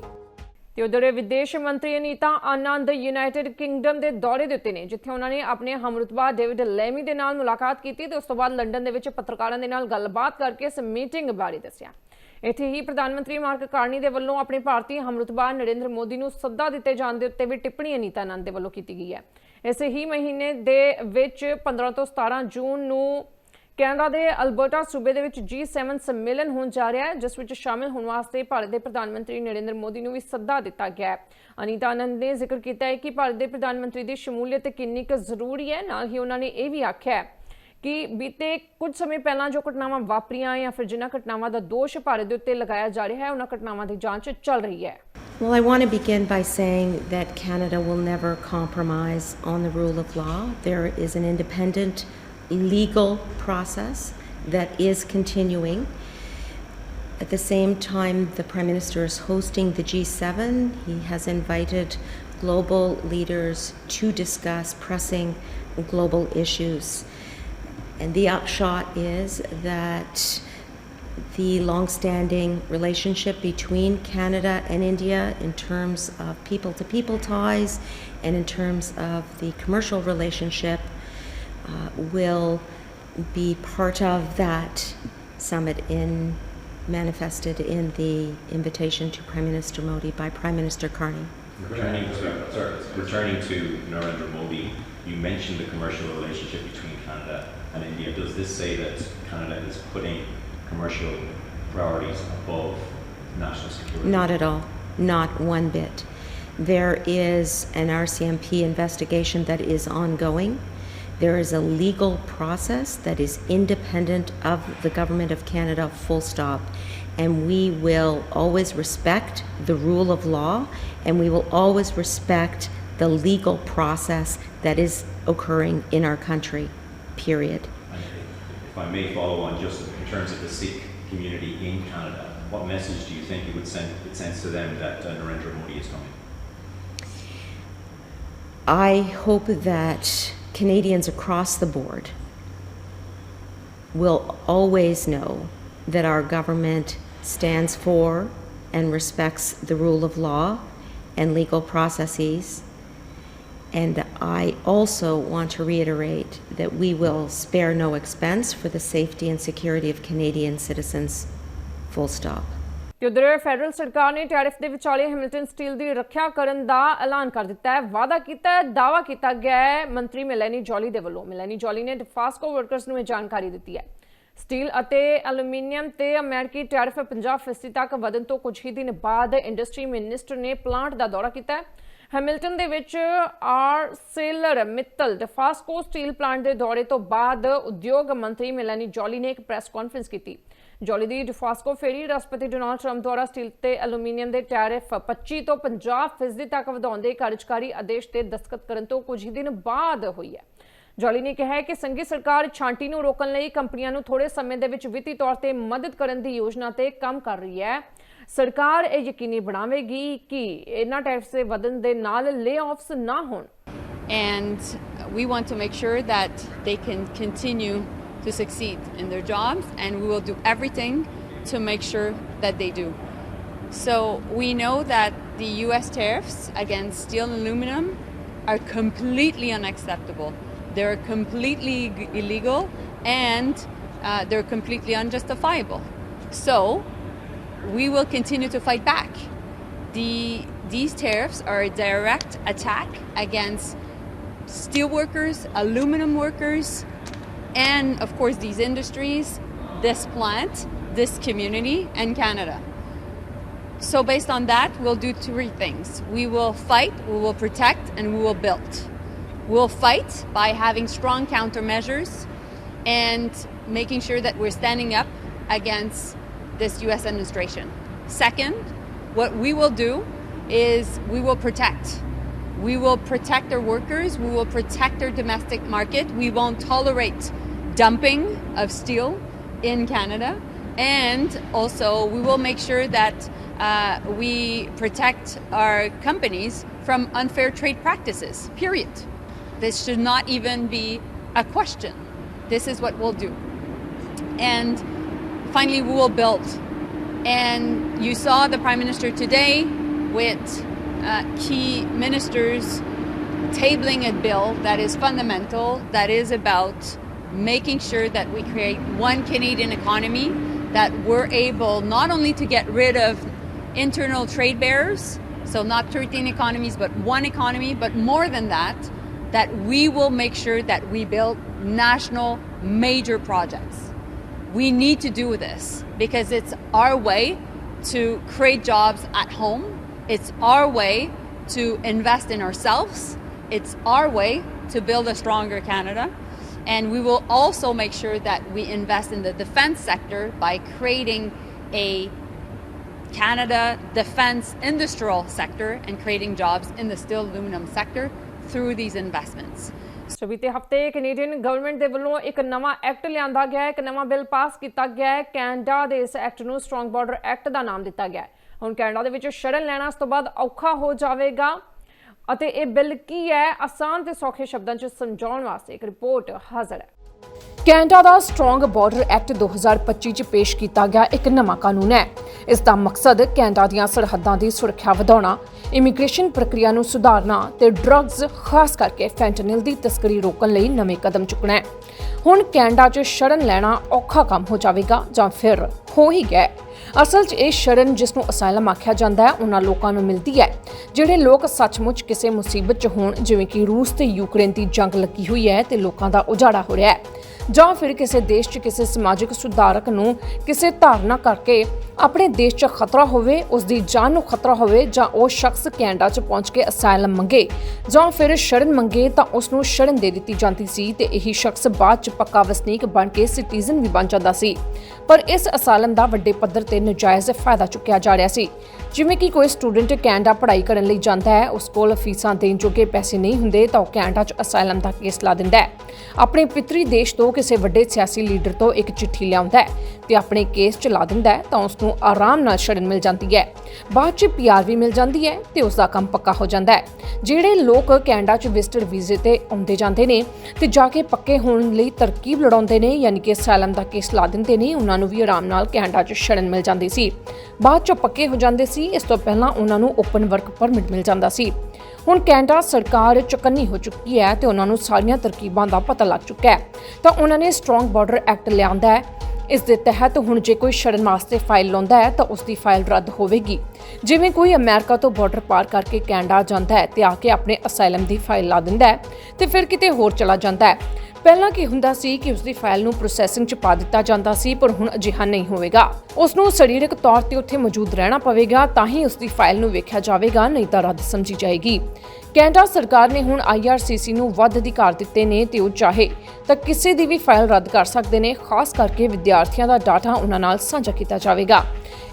ਤੇ ਉਧਰ ਵਿਦੇਸ਼ ਮੰਤਰੀ ਅਨੀਤਾ ਆਨੰਦ ਯੂਨਾਈਟਿਡ ਕਿੰਗਡਮ ਦੇ ਦੌਰੇ ਦੇ ਉੱਤੇ ਨੇ, ਜਿੱਥੇ ਉਹਨਾਂ ਨੇ ਆਪਣੇ ਹਮਰੁਤਬਾ ਡੇਵਿਡ ਲੈਮੀ ਦੇ ਨਾਲ ਮੁਲਾਕਾਤ ਕੀਤੀ ਤੇ ਉਸ ਤੋਂ ਬਾਅਦ ਲੰਡਨ ਦੇ ਵਿੱਚ ਪੱਤਰਕਾਰਾਂ ਦੇ ਨਾਲ ਗੱਲਬਾਤ ਕਰਕੇ ਇਸ ਮੀਟਿੰਗ ਬਾਰੇ ਦੱਸਿਆ। ਇੱਥੇ ਹੀ ਪ੍ਰਧਾਨ ਮੰਤਰੀ ਮਾਰਕ ਕਾਰਨੀ ਦੇ ਵੱਲੋਂ ਆਪਣੇ ਭਾਰਤੀ ਹਮਰੁਤਬਾ ਨਰਿੰਦਰ ਮੋਦੀ ਨੂੰ ਸੱਦਾ ਦਿੱਤੇ ਜਾਣ ਦੇ ਉੱਤੇ ਵੀ ਟਿੱਪਣੀ ਅਨੀਤਾ ਆਨੰਦ ਦੇ ਵੱਲੋਂ ਕੀਤੀ ਗਈ ਹੈ। ਇਸੇ ਹੀ ਮਹੀਨੇ ਦੇ ਵਿੱਚ 15 ਤੋਂ 17 ਜੂਨ ਨੂੰ ਕੈਨੇਡਾ ਦੇ ਅਲਬਰਟਾ ਸੂਬੇ ਦੇ ਵਿੱਚ G7 ਸੰਮੇਲਨ ਹੋਣ ਜਾ ਰਿਹਾ ਹੈ ਜਿਸ ਵਿੱਚ ਸ਼ਾਮਿਲ ਹੋਣ ਵਾਸਤੇ ਭਾਰਤ ਦੇ ਪ੍ਰਧਾਨ ਮੰਤਰੀ ਨਰਿੰਦਰ ਮੋਦੀ ਨੂੰ ਵੀ ਸੱਦਾ ਦਿੱਤਾ ਗਿਆ ਹੈ ਅਨੀਤਾ ਆਨੰਦ ਨੇ ਜ਼ਿਕਰ ਕੀਤਾ ਹੈ ਕਿ ਭਾਰਤ ਦੇ ਪ੍ਰਧਾਨ ਮੰਤਰੀ ਦੀ ਸ਼ਮੂਲੀਅਤ ਕਿੰਨੀ ਕੁ ਜ਼ਰੂਰੀ ਹੈ ਨਾਲ ਹੀ ਉਹਨਾਂ ਨੇ ਇਹ ਵੀ ਆਖਿਆ ਹੈ ਕਿ ਬੀਤੇ ਕੁਝ ਸਮੇਂ ਪਹਿਲਾਂ ਜੋ ਘਟਨਾਵਾਂ ਵਾਪਰੀਆਂ ਜਾਂ ਫਿਰ ਜਿਨ੍ਹਾਂ ਘਟਨਾਵਾਂ ਦਾ ਦੋਸ਼ ਭਾਰਤ ਦੇ ਉੱਤੇ ਲਗਾਇਆ ਜਾ ਰਿਹਾ ਹੈ ਉਹਨਾਂ ਘਟਨਾਵਾਂ ਦੀ ਜਾਂਚ ਚੱਲ ਰਹੀ ਹੈ Well, I want to begin by saying that Canada will never compromise on the rule of law. There is an independent legal process that is continuing. At the same time, the Prime Minister is hosting the G7. He has invited global leaders to discuss pressing global issues. And the upshot is that the long-standing relationship between Canada and India in terms of people-to-people ties and in terms of the commercial relationship uh, will be part of that summit in manifested in the invitation to Prime Minister Modi by Prime Minister Carney. Returning to, sorry, returning to Narendra Modi, you mentioned the commercial relationship between Canada and India. Does this say that Canada is putting commercial priorities above national security? Not at all, not one bit. There is an RCMP investigation that is ongoing. There is a legal process that is independent of the Government of Canada, full stop. and we will always respect the rule of law and we will always respect the legal process that is occurring in our country, period. If I may follow on, just in terms of the Sikh community in Canada, what message do you think it would send, it sends to them that uh, Narendra Modi is coming? I hope that Canadians across the board will always know that our government stands for and respects the rule of law and legal processes. And I also want to reiterate that we will spare no expense for the safety and security of Canadian citizens, full stop. ਤੇ ਉਧਰ ਫੈਡਰਲ ਸਰਕਾਰ ਨੇ ਟੈਰਿਫ ਦੇ ਵਿਚਾਲੇ ਹੈਮਿਲਟਨ ਸਟੀਲ ਦੀ ਰੱਖਿਆ ਕਰਨ ਦਾ ਐਲਾਨ ਕਰ ਦਿੱਤਾ ਹੈ। ਵਾਅਦਾ ਕੀਤਾ ਹੈ ਦਾਵਾ ਕੀਤਾ ਗਿਆ ਹੈ। ਮੰਤਰੀ ਮਿਲੈਨੀ ਜੋਲੀ ਦੇ ਵੱਲੋਂ। ਮਿਲੈਨੀ ਜੋਲੀ ਨੇ ਡਿਫਾਸਕੋ ਵਰਕਰਸ ਨੂੰ ਇਹ ਜਾਣਕਾਰੀ ਦਿੱਤੀ ਹੈ। ਸਟੀਲ ਅਤੇ ਐਲੂਮੀਨੀਅਮ ਤੇ ਅਮਰੀਕੀ ਟੈਰਿਫ 50% ਤੱਕ ਵਧਣ ਤੋਂ ਕੁਝ ਹੀ ਦਿਨ ਬਾਅਦ ਇੰਡਸਟਰੀ ਮਿਨਿਸਟਰ ਨੇ ਪਲਾਂਟ ਦਾ ਦੌਰਾ ਕੀਤਾ ਹੈ। ਹੈਮਿਲਟਨ ਦੇ ਵਿੱਚ Arcelor Mittal Dofasco steel plant ਦੇ ਦੌਰੇ ਤੋਂ ਬਾਅਦ ਉਦਯੋਗ ਮੰਤਰੀ ਮਿਲੈਨੀ ਜੋਲੀ ਨੇ ਇੱਕ ਪ੍ਰੈਸ ਕਾਨਫਰੰਸ ਕੀਤੀ। ਜੋਲੀ ਦੀ ਡਿਫਾਸਕੋ ਫੇਰੀ, ਰਾਸ਼ਟਰਪਤੀ ਡੋਨਾਲਡ ਟਰੰਪ ਦੁਆਰਾ ਸਟੀਲ ਤੇ ਐਲੂਮੀਨੀਅਮ ਦੇ ਟੈਰਿਫ 25 ਤੋਂ 50% ਤੱਕ ਵਧਾਉਣ ਦੇ ਕਾਰਜਕਾਰੀ ਆਦੇਸ਼ ਤੇ ਦਸਤਖਤ ਕਰਨ ਤੋਂ ਕੁਝ ਹੀ ਦਿਨ ਬਾਅਦ ਹੋਈ ਹੈ। ਜੋਲੀ ਨੇ ਕਿਹਾ ਕਿ ਸੰਘੀ ਸਰਕਾਰ ਛਾਂਟੀ ਨੂੰ ਰੋਕਣ ਲਈ ਕੰਪਨੀਆਂ ਨੂੰ ਥੋੜੇ ਸਮੇਂ ਦੇ ਵਿੱਚ ਵਿੱਤੀ ਤੌਰ ਤੇ ਮਦਦ ਕਰਨ ਦੀ ਯੋਜਨਾ ਤੇ ਕੰਮ ਕਰ ਰਹੀ ਹੈ। ਸਰਕਾਰ ਇਹ ਯਕੀਨੀ ਬਣਾਵੇਗੀ ਕਿ ਇਹਨਾਂ ਟੈਕਸ ਦੇ ਵਧਣ ਦੇ ਨਾਲ ਲੇ ਨਾ ਹੋਣ। And we want to make sure that they can continue to succeed in their jobs and we will do everything to make sure that they do. So we know that the US tariffs against steel and aluminum are completely unacceptable. They're completely illegal and uh, they're completely unjustifiable. So we will continue to fight back. The, these tariffs are a direct attack against steel workers, aluminum workers, and of course these industries, this plant, this community, and Canada. So, based on that, we'll do three things we will fight, we will protect, and we will build. We'll fight by having strong countermeasures and making sure that we're standing up against this US administration. Second, what we will do is we will protect. We will protect our workers, we will protect our domestic market, we won't tolerate dumping of steel in Canada, and also we will make sure that uh, we protect our companies from unfair trade practices, period. This should not even be a question. This is what we'll do. And finally, we will build. And you saw the Prime Minister today with uh, key ministers tabling a bill that is fundamental, that is about making sure that we create one Canadian economy, that we're able not only to get rid of internal trade barriers, so not 13 economies, but one economy, but more than that, that we will make sure that we build national major projects. We need to do this because it's our way to create jobs at home. It's our way to invest in ourselves. It's our way to build a stronger Canada. And we will also make sure that we invest in the defense sector by creating a Canada defense industrial sector and creating jobs in the steel aluminum sector through these investments. So ਬੀਤੇ ਹਫ਼ਤੇ ਕੈਨੇਡੀਅਨ ਗਵਰਨਮੈਂਟ ਦੇ ਵੱਲੋਂ ਇੱਕ ਨਵਾਂ ਐਕਟ ਲਿਆਂਦਾ ਗਿਆ ਹੈ ਇੱਕ ਨਵਾਂ ਬਿੱਲ ਪਾਸ ਕੀਤਾ ਗਿਆ ਹੈ ਕੈਨੇਡਾ ਦੇ ਇਸ ਐਕਟ ਨੂੰ ਸਟਰੋਂਗ ਬਾਰਡਰ ਐਕਟ ਦਾ ਨਾਮ ਦਿੱਤਾ ਗਿਆ ਹੈ ਹੁਣ ਕੈਨੇਡਾ ਦੇ ਵਿੱਚ ਸ਼ਰਨ ਲੈਣਾ ਇਸ ਤੋਂ ਬਾਅਦ ਔਖਾ ਹੋ ਜਾਵੇਗਾ ਅਤੇ ਇਹ ਬਿੱਲ ਕੀ ਹੈ? ਆਸਾਨ ਤੇ ਸੌਖੇ ਸ਼ਬਦਾਂ 'ਚ ਸਮਝਾਉਣ ਵਾਸਤੇ ਇੱਕ ਰਿਪੋਰਟ ਹਾਜ਼ਰ ਹੈ। ਕੈਨੇਡਾ ਦਾ ਸਟਰੋਂਗ ਬਾਰਡਰ ਐਕਟ 2025 ਚ ਪੇਸ਼ ਕੀਤਾ ਗਿਆ ਇੱਕ ਨਵਾਂ ਕਾਨੂੰਨ ਹੈ। ਇਸ ਦਾ ਮਕਸਦ ਕੈਨੇਡਾ ਦੀਆਂ ਸਰਹੱਦਾਂ ਦੀ ਸੁਰੱਖਿਆ ਵਧਾਉਣਾ, ਇਮੀਗ੍ਰੇਸ਼ਨ ਪ੍ਰਕਿਰਿਆ ਨੂੰ ਸੁਧਾਰਨਾ ਤੇ ਡਰੱਗਸ ਖਾਸ ਕਰਕੇ ਫੈਂਟਨਿਲ ਦੀ ਤਸਕਰੀ ਰੋਕਣ ਲਈ ਨਵੇਂ ਕਦਮ ਚੁੱਕਣਾ ਹੈ। ਹੁਣ ਕੈਨੇਡਾ 'ਚ ਸ਼ਰਨ ਲੈਣਾ ਔਖਾ ਕੰਮ ਹੋ ਜਾਵੇਗਾ ਜਾਂ ਫਿਰ ਹੋ ਹੀ ਗਿਆ ਅਸਲ 'ਚ ਇਹ ਸ਼ਰਨ ਜਿਸ ਨੂੰ ਅਸਾਈਲਮ ਆਖਿਆ ਜਾਂਦਾ ਹੈ, ਉਹਨਾਂ ਲੋਕਾਂ ਨੂੰ ਮਿਲਦੀ ਹੈ, ਜਿਹੜੇ ਲੋਕ ਸੱਚਮੁੱਚ ਕਿਸੇ ਮੁਸੀਬਤ 'ਚ ਹੋਣ, ਜਿਵੇਂ ਕਿ ਰੂਸ ਤੇ ਯੂਕਰੇਨ ਦੀ ਜੰਗ ਲੱਗੀ ਹੋਈ ਹੈ ਤੇ ਲੋਕਾਂ ਦਾ ਉਜਾੜਾ ਹੋ ਰਿਹਾ ਹੈ। ਜਾਂ ਫਿਰ ਕਿਸੇ ਦੇਸ਼ 'ਚ ਕਿਸੇ ਸਮਾਜਿਕ ਸੁਧਾਰਕ ਨੂੰ ਕਿਸੇ ਧਾਰਨਾ ਕਰਕੇ ਆਪਣੇ ਦੇਸ਼ 'ਚ ਖਤਰਾ ਹੋਵੇ ਉਸ ਦੀ ਜਾਨ ਨੂੰ ਖਤਰਾ ਹੋਵੇ ਜਾਂ ਉਹ ਸ਼ਖਸ ਕੈਨੇਡਾ 'ਚ ਪਹੁੰਚ ਕੇ ਅਸਾਈਲਮ ਮੰਗੇ ਜਾਂ ਫਿਰ ਸ਼ਰਨ ਮੰਗੇ ਤਾਂ ਉਸ ਨੂੰ ਸ਼ਰਨ ਦੇ ਦਿੱਤੀ ਜਾਂਦੀ ਸੀ ਤੇ ਇਹੀ ਸ਼ਖਸ ਬਾਅਦ 'ਚ ਪੱਕਾ ਵਸਨੀਕ ਬਣ ਕੇ ਸਿਟੀਜ਼ਨ ਵੀ ਬਣ ਜਾਂਦਾ ਸੀ। ਪਰ ਇਸ ਅਸਾਈਲਮ ਦਾ ਵੱਡੇ ਪੱਧਰ ਤੇ ਨਜਾਇਜ਼ ਫਾਇਦਾ ਚੁੱਕਿਆ ਜਾ ਰਿਹਾ ਸੀ। ਜਿਵੇਂ ਕਿ ਕੋਈ ਸਟੂਡੈਂਟ ਕੈਨੇਡਾ ਪੜ੍ਹਾਈ ਕਰਨ ਲਈ ਜਾਂਦਾ ਹੈ, ਉਸ ਕੋਲ ਫੀਸਾਂ ਦੇਣ ਜੋਗੇ ਪੈਸੇ ਨਹੀਂ ਹੁੰਦੇ ਤਾਂ ਉਹ ਕੈਨੇਡਾ 'ਚ ਅਸਾਈਲਮ ਦਾ ਕੇਸ ਲਾ ਦਿੰਦਾ ਹੈ। ਆਪਣੇ ਪਿਤਰੀ ਦੇਸ਼ ਤੋਂ ਕਿਸੇ ਵੱਡੇ ਸਿਆਸੀ ਲੀਡਰ ਤੋਂ ਇੱਕ ਚਿੱਠੀ ਲਿਆਉਂਦਾ ਹੈ ਤੇ ਆਪਣੇ ਕੇਸ 'ਚ ਲਾ ਦਿੰਦਾ ਹੈ ਤਾਂ ਉਸ ਨੂੰ ਆਰਾਮ ਨਾਲ ਸ਼ਰਨ ਮਿਲ ਜਾਂਦੀ ਹੈ। ਬਾਅਦ 'ਚ ਪੀਆਰ ਵੀ ਮਿਲ ਜਾਂਦੀ ਹੈ ਤੇ ਉਸ ਦਾ ਕੰਮ ਪੱਕਾ ਹੋ ਜਾਂਦਾ ਹੈ। ਜਿਹੜੇ ਲੋਕ ਕੈਨੇਡਾ 'ਚ ਵਿਜ਼ਟਰ ਵੀਜ਼ੇ ਤੇ ਆਉਂਦੇ ਜਾਂਦੇ ਨੇ ਤੇ ਜਾ ਕੇ ਪੱਕੇ ਹੋਣ ਲਈ ਤਰਕੀਬ ਲੜਾਉਂਦੇ ਨੇ, ਯਾਨੀ ਕਿ ਅਸਾਈਲਮ ਦਾ ਕੇਸ ਲਾ ਦਿੰਦੇ ਨੇ, ਉਹਨਾਂ ਨੂੰ ਵੀ ਆਰਾਮ ਨਾਲ ਕੈਨੇਡਾ 'ਚ ਸ਼ਰਨ ਮਿਲ ਜਾਂਦੀ ਸੀ। ਬਾਅਦ 'ਚ ਪੱਕੇ ਹੋ ਜਾਂਦੇ ਸੀ, ਇਸ ਤੋਂ ਪਹਿਲਾਂ ਉਹਨਾਂ ਨੂੰ ਓਪਨ ਵਰਕ ਪਰਮਿਟ ਮਿਲ ਜਾਂਦਾ ਸੀ। ਹੁਣ ਕੈਨੇਡਾ ਸਰਕਾਰ ਚੁਕੰਨੀ ਹੋ ਚੁੱਕੀ ਹੈ ਤੇ ਉਹਨਾਂ ਨੂੰ ਸਾਰੀਆਂ ਤਰਕੀਬਾਂ ਦਾ ਪਤਾ ਲੱਗ ਚੁੱਕਾ ਹੈ। ਤਾਂ ਉਹਨਾਂ ਨੇ ਸਟਰੋਂਗ ਬਾਰਡਰ ਐਕਟ ਲਿਆਂਦਾ ਹੈ ਇਸ ਦੇ ਤਹਿਤ ਹੁਣ ਜੇ ਕੋਈ ਸ਼ਰਨ ਵਾਸਤੇ ਫਾਈਲ ਲਾਉਂਦਾ ਹੈ ਤਾਂ ਉਸ ਦੀ ਫਾਈਲ ਰੱਦ ਹੋਵੇਗੀ। ਜਿਵੇਂ ਕੋਈ ਅਮਰੀਕਾ ਤੋਂ ਬਾਰਡਰ ਪਾਰ ਕਰਕੇ ਕੈਨੇਡਾ ਜਾਂਦਾ ਹੈ ਤੇ ਆ ਕੇ ਆਪਣੇ ਅਸਾਈਲਮ ਦੀ ਫਾਈਲ ਲਾ ਦਿੰਦਾ ਹੈ ਤੇ ਫਿਰ ਕਿਤੇ ਹੋਰ ਚਲਾ ਜਾਂਦਾ ਹੈ। ਪਹਿਲਾਂ ਕੀ ਹੁੰਦਾ ਸੀ ਕਿ ਉਸ ਦੀ ਫਾਈਲ ਨੂੰ ਪ੍ਰੋਸੈਸਿੰਗ 'ਚ ਪਾ ਦਿੱਤਾ ਜਾਂਦਾ ਸੀ, ਪਰ ਹੁਣ ਅਜਿਹਾ ਨਹੀਂ ਹੋਵੇਗਾ। ਉਸ ਨੂੰ ਸਰੀਰਕ ਤੌਰ ਤੇ ਉੱਥੇ ਮੌਜੂਦ ਰਹਿਣਾ ਪਵੇਗਾ, ਤਾਂ ਹੀ ਉਸ ਦੀ ਫਾਈਲ ਨੂੰ ਵੇਖਿਆ ਜਾਵੇਗਾ, ਨਹੀਂ ਤਾਂ ਰੱਦ ਸਮਝੀ ਜਾਏਗੀ। ਕੈਨੇਡਾ ਸਰਕਾਰ ਨੇ ਹੁਣ ਆਈਆਰਸੀਸੀ ਨੂੰ ਵੱਧ ਅਧਿਕਾਰ ਦਿੱਤੇ ਨੇ ਤੇ ਉਹ ਚਾਹੇ ਤਾਂ ਕਿਸੇ ਦੀ ਵੀ ਫਾਈਲ ਰੱਦ ਕਰ ਸਕਦੇ ਨੇ, ਖਾਸ ਕਰਕੇ ਵਿਦਿਆਰਥੀਆਂ ਦਾ ਡਾਟਾ ਉਹਨਾਂ ਨਾਲ ਸਾਂਝਾ ਕੀਤਾ ਜਾਵੇਗਾ।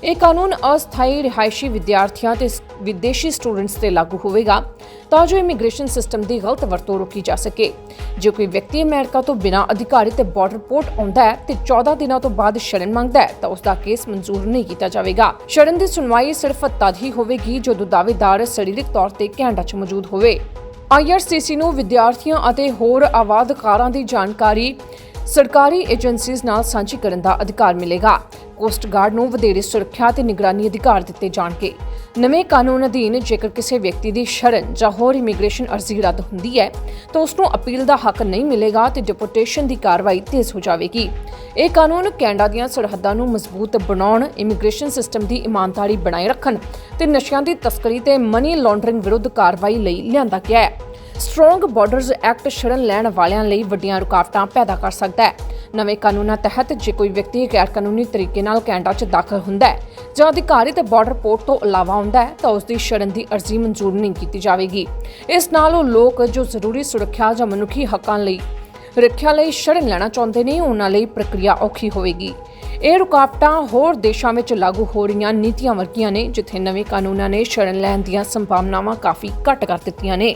ਇਹ ਕਾਨੂੰਨ ਅਸਥਾਈ ਰਿਹਾਇਸ਼ੀ ਵਿਦਿਆਰਥੀਆਂ ਤੇ ਵਿਦੇਸ਼ੀ ਸਟੂਡੈਂਟਸ ਤੇ ਲਾਗੂ ਹੋਵੇਗਾ ਤਾਂ ਜੋ ਇਮੀਗ੍ਰੇਸ਼ਨ ਸਿਸਟਮ ਦੀ ਗਲਤ ਵਰਤੋਂ ਰੋਕੀ ਜਾ ਸਕੇ। ਜੇ ਕੋਈ ਵਿਅਕਤੀ ਅਮਰੀਕਾ ਤੋਂ ਬਿਨਾਂ ਅਧਿਕਾਰੀ ਤੇ ਬਾਰਡਰ ਪੋਰਟ ਆਉਂਦਾ ਹੈ ਤੇ 14 ਦਿਨਾਂ ਤੋਂ ਬਾਅਦ ਸ਼ਰਨ ਮੰਗਦਾ ਹੈ, ਤਾਂ ਉਸ ਦਾ ਕੇਸ ਮਨਜ਼ੂਰ ਨਹੀਂ ਕੀਤਾ ਜਾਵੇਗਾ। ਸ਼ਰਨ ਦੀ ਸੁਣਵਾਈ ਸਿਰਫ ਤਦ ਹੀ ਹੋਵੇਗੀ ਜਦੋਂ ਦਾਅਵੇਦਾਰ ਸਰੀਰਕ ਤੌਰ ਤੇ ਕੈਨੇਡਾ 'ਚ ਮੌਜੂਦ ਹੋਵੇ। ਆਈਆਰਸੀਸੀ ਨੂੰ ਵਿਦਿਆਰਥੀਆਂ ਅਤੇ ਹੋਰ ਆਵਾਦਕਾਰਾਂ ਦੀ ਜਾਣਕਾਰੀ ਸਰਕਾਰੀ ਏਜੰਸੀਜ਼ ਨਾਲ ਸਾਂਝੀ ਕਰਨ ਦਾ ਅਧਿਕਾਰ ਮਿਲੇਗਾ। ਕੋਸਟ ਗਾਰਡ ਨੂੰ ਵਧੇਰੇ ਸੁਰੱਖਿਆ ਤੇ ਨਿਗਰਾਨੀ ਅਧਿਕਾਰ ਦਿੱਤੇ ਜਾਣਗੇ। ਨਵੇਂ ਕਾਨੂੰਨ ਅਧੀਨ ਜੇਕਰ ਕਿਸੇ ਵਿਅਕਤੀ ਦੀ ਸ਼ਰਨ ਜਾਂ ਹੋਰ ਇਮੀਗ੍ਰੇਸ਼ਨ ਅਰਜ਼ੀ ਰੱਦ ਹੁੰਦੀ ਹੈ, ਤਾਂ ਉਸ ਨੂੰ ਅਪੀਲ ਦਾ ਹੱਕ ਨਹੀਂ ਮਿਲੇਗਾ ਤੇ ਡਿਪੋਰਟੇਸ਼ਨ ਦੀ ਕਾਰਵਾਈ ਤੇਜ਼ ਹੋ ਜਾਵੇਗੀ। ਇਹ ਕਾਨੂੰਨ ਕੈਨੇਡਾ ਦੀਆਂ ਸਰਹੱਦਾਂ ਨੂੰ ਮਜ਼ਬੂਤ ਬਣਾਉਣ, ਇਮੀਗ੍ਰੇਸ਼ਨ ਸਿਸਟਮ ਦੀ ਇਮਾਨਦਾਰੀ ਬਣਾਏ ਰੱਖਣ ਤੇ ਨਸ਼ਿਆਂ ਦੀ ਤਸਕਰੀ ਤੇ ਮਨੀ ਲਾਂਡਰਿੰਗ ਵਿਰੁੱਧ ਕਾਰਵਾਈ ਲਈ ਲਿਆਂਦਾ ਗਿਆ ਹੈ। ਸਟਰੋਂਗ ਬਾਰਡਰਸ ਐਕਟ ਸ਼ਰਨ ਲੈਣ ਵਾਲਿਆਂ ਲਈ ਵੱਡੀਆਂ ਰੁਕਾਵਟਾਂ ਪੈਦਾ ਕਰ ਸਕਦਾ ਹੈ। ਨਵੇਂ ਕਾਨੂੰਨਾਂ ਤਹਿਤ ਜੇ ਕੋਈ ਵਿਅਕਤੀ ਗੈਰ ਕਾਨੂੰਨੀ ਤਰੀਕੇ ਨਾਲ ਕੈਨੇਡਾ 'ਚ ਦਾਖਲ ਹੁੰਦਾ ਹੈ ਜਾਂ ਅਧਿਕਾਰਿਤ ਤੇ ਬਾਰਡਰ ਪੋਰਟ ਤੋਂ ਇਲਾਵਾ ਆਉਂਦਾ ਹੈ, ਤਾਂ ਉਸ ਦੀ ਸ਼ਰਨ ਦੀ ਅਰਜ਼ੀ ਮਨਜ਼ੂਰ ਨਹੀਂ ਕੀਤੀ ਜਾਵੇਗੀ। ਇਸ ਨਾਲ ਉਹ ਲੋਕ ਜੋ ਜ਼ਰੂਰੀ ਸੁਰੱਖਿਆ ਜਾਂ ਮਨੁੱਖੀ ਹੱਕਾਂ ਲਈ ਰੱਖਿਆ ਲਈ ਸ਼ਰਨ ਲੈਣਾ ਚਾਹੁੰਦੇ ਨੇ, ਉਹਨਾਂ ਲਈ ਪ੍ਰਕਿਰਿਆ ਔਖੀ ਹੋਵੇਗੀ। ਇਹ ਰੁਕਾਵਟਾਂ ਹੋਰ ਦੇਸ਼ਾਂ ਵਿੱਚ ਲਾਗੂ ਹੋ ਰਹੀਆਂ ਨੀਤੀਆਂ ਵਰਗੀਆਂ ਨੇ, ਜਿੱਥੇ ਨਵੇਂ ਕਾਨੂੰਨਾਂ ਨੇ ਸ਼ਰਨ ਲੈਣ ਦੀਆਂ ਸੰਭਾਵਨਾਵਾਂ ਕਾਫੀ ਘੱਟ ਕਰ ਦਿੱਤੀਆਂ ਨੇ।